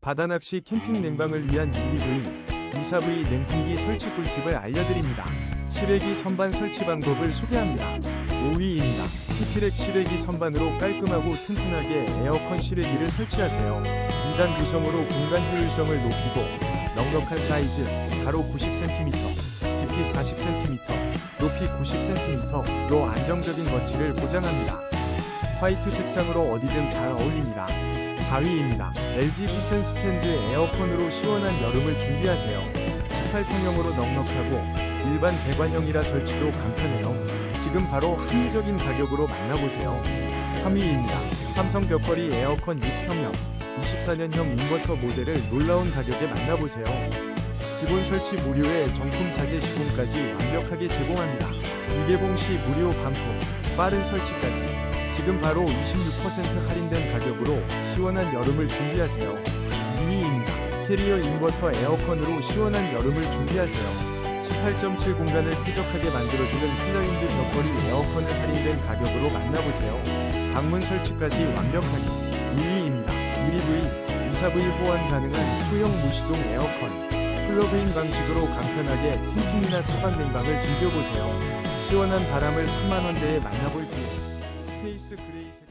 바다낚시 캠핑 냉방을 위한 1V, 2사V 냉풍기 설치 꿀팁을 알려드립니다. 실외기 선반 설치 방법을 소개합니다. 5위입니다. 티트랙 실외기 선반으로 깔끔하고 튼튼하게 에어컨 실외기를 설치하세요. 2단 구성으로 공간 효율성을 높이고 넉넉한 사이즈, 가로 90cm, 깊이 40cm, 높이 90cm로 안정적인 거치를 보장합니다. 화이트 색상으로 어디든 잘 어울립니다. 4위입니다. LG 비센 스탠드 에어컨으로 시원한 여름을 준비하세요. 18평형으로 넉넉하고 일반 배관형이라 설치도 간편해요. 지금 바로 합리적인 가격으로 만나보세요. 3위입니다. 삼성 벽걸이 에어컨 6평형 24년형 인버터 모델을 놀라운 가격에 만나보세요. 기본 설치 무료에 정품 자재 시공까지 완벽하게 제공합니다. 유개봉 시 무료 반품, 빠른 설치까지 지금 바로 26% 할인된 가격으로 시원한 여름을 준비하세요. 2위입니다. 캐리어 인버터 에어컨으로 시원한 여름을 준비하세요. 18.7 공간을 쾌적하게 만들어주는 필러인드 벽걸이 에어컨을 할인된 가격으로 만나보세요. 방문 설치까지 완벽하게 2위입니다. 1EV, 2사V 호환 가능한 소형 무시동 에어컨 플러그인 방식으로 간편하게 캠핑이나 차박 냉방을 즐겨보세요. 시원한 바람을 3만원대에 만나볼 기회 Cristo, Cristo.